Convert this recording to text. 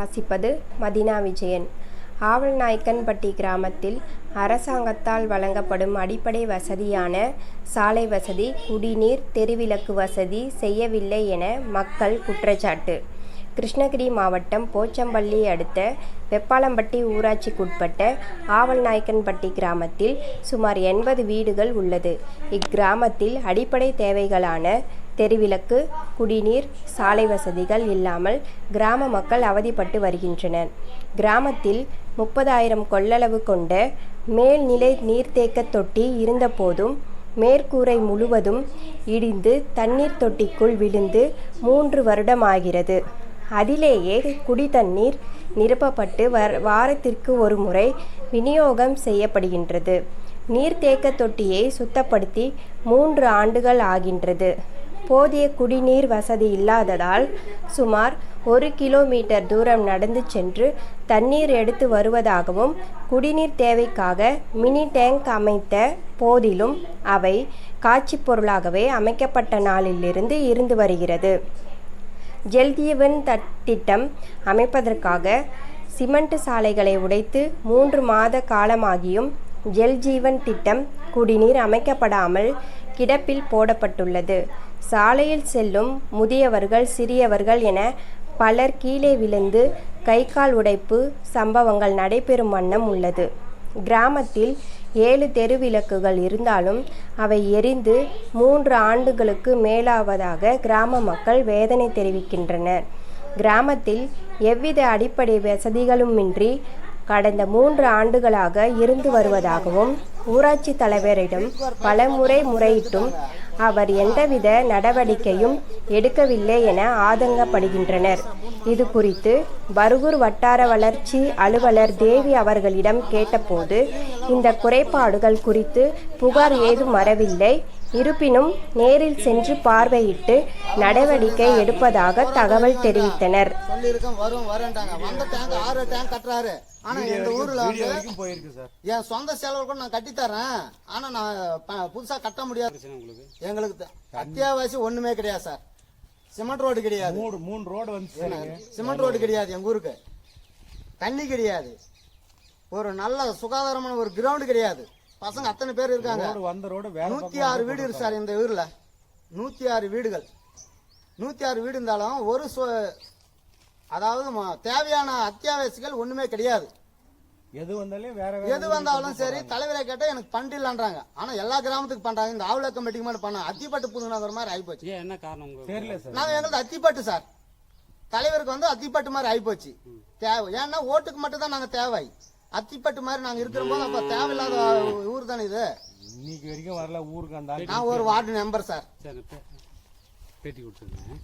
வாசிப்பது மதினா விஜயன். ஆவல்நாயக்கன்பட்டி கிராமத்தில் அரசாங்கத்தால் வழங்கப்படும் அடிப்படை வசதியான சாலை வசதி குடிநீர் தெருவிளக்கு வசதி செய்யவில்லை என மக்கள் குற்றச்சாட்டு. கிருஷ்ணகிரி மாவட்டம் போச்சம்பள்ளி அடுத்த வெப்பாளம்பட்டி ஊராட்சிக்குட்பட்ட ஆவல்நாயக்கன்பட்டி கிராமத்தில் சுமார் எண்பது வீடுகள் உள்ளது. இக்கிராமத்தில் அடிப்படை தேவைகளான தெருவிளக்கு குடிநீர் சாலை வசதிகள் இல்லாமல் கிராம மக்கள் அவதிப்பட்டு வருகின்றனர். கிராமத்தில் முப்பதாயிரம் கொள்ளளவு கொண்ட மேல்நிலை நீர்த்தேக்க தொட்டி இருந்தபோதும் மேற்கூரை முழுவதும் இடிந்து தண்ணீர் தொட்டிக்குள் விழுந்து மூன்று வருடமாகிறது. அதிலேயே குடி தண்ணீர் நிரப்பப்பட்டு வர் வாரத்திற்கு ஒரு முறை விநியோகம் செய்யப்படுகின்றது. நீர்த்தேக்க தொட்டியை சுத்தப்படுத்தி மூன்று ஆண்டுகள் ஆகின்றது. போதிய குடிநீர் வசதி இல்லாததால் சுமார் ஒரு கிலோமீட்டர் தூரம் நடந்து சென்று தண்ணீர் எடுத்து வருவதாகவும் குடிநீர் தேவைக்காக மினி டேங்க் அமைத்த போதிலும் அவை காட்சி பொருளாகவே அமைக்கப்பட்ட நாளிலிருந்து இருந்து வருகிறது. ஜல்ஜீவன் தட் திட்டம் அமைப்பதற்காக சிமெண்ட் சாலைகளை உடைத்து மூன்று மாத காலமாகியும் ஜல்ஜீவன் திட்டம் குடிநீர் அமைக்கப்படாமல் கிடப்பில் போடப்பட்டுள்ளது. சாலையில் செல்லும் முதியவர்கள் சிறியவர்கள் என பலர் கீழே விழுந்து கை கால் உடைப்பு சம்பவங்கள் நடைபெறும் வண்ணம் உள்ளது. கிராமத்தில் ஏழு தெருவிளக்குகள் இருந்தாலும் அவை எரிந்து மூன்று ஆண்டுகளுக்கு மேலாவதாக கிராம மக்கள் வேதனை தெரிவிக்கின்றனர். கிராமத்தில் எவ்வித அடிப்படை வசதிகளுமின்றி கடந்த மூன்று ஆண்டுகளாக இருந்து வருவதாகவும் ஊராட்சி தலைவரிடம் பலமுறை முறையிட்டும் அவர் எந்தவித நடவடிக்கையும் எடுக்கவில்லை என ஆதங்கப்படுகின்றனர். இது குறித்து பருகூர் வட்டார வளர்ச்சி அலுவலர் தேவி அவர்களிடம் கேட்டபோது இந்த குறைபாடுகள் குறித்து புகார் ஏதும் வரவில்லை. இருப்பினும் நேரில் சென்று பார்வையிட்டு நடவடிக்கை எடுப்பதாக தகவல் தெரிவித்தனர். சொல்லியிருக்கேன் வரும் வரேன்ட்டாங்க. வந்த டேங்க் ஆறு டேங்க் கட்டுறாரு. ஆனா எங்க ஊர்ல என் சொந்த செலவு கூட நான் கட்டி தரேன் ஆனா நான் ப- புதுசா கட்ட முடியாது. எங்களுக்கு த- அத்தியாவசியம் ஒண்ணுமே கிடையாது சார். சிமெண்ட் ரோடு கிடையாது. மூணு மூணு ரோடு வந்து சிமெண்ட் ரோடு கிடையாது எங்க ஊருக்கு. தண்ணி கிடையாது. ஒரு நல்ல சுகாதாரமான ஒரு கிரவுண்ட் கிடையாது. பசங்க அத்தனை பேர் இருக்காங்க. வந்த ரோடு வேற நூத்தி ஆறு வீடு இருக்கு சார் இந்த ஊர்ல. நூத்தி ஆறு வீடுகள். நூத்தி ஆறு வீடு இருந்தாலும் ஒரு சொ- அதாவது தேவையான அத்தியாவசியங்கள் ஒண்ணுமே கிடையாது. எது வந்தாலும் வேற எது வந்தாலும் சரி தலைவரை கேட்டா எனக்கு பண்டு இல்லன்றாங்க. ஆனா எல்லா கிராமத்துக்கு பண்றாங்க. இந்த ஆவல கமிட்டிக்கு மட்டும் பண்ண அத்திப்பட்டு புதுநகர் மாதிரி ஆயிப்போச்சு. என்ன காரணம் தெரியல சார். நாங்க எங்களுக்கு அத்திப்பட்டு சார். தலைவருக்கு வந்து அத்திப்பட்டு மாதிரி ஆயிப்போச்சு. தேவை. ஏன்னா ஓட்டுக்கு மட்டும் தான் நாங்க தேவை. அத்திப்பட்டு மாதிரி நாங்க இருக்கிற போது அப்ப தேவையில்லாத ஊர் தானே இது? இன்னைக்கு வரைக்கும் வரல ஊருக்கு அந்த நான் ஒரு வார்டு மெம்பர் சார் பேட்டி கொடுத்துருங்க.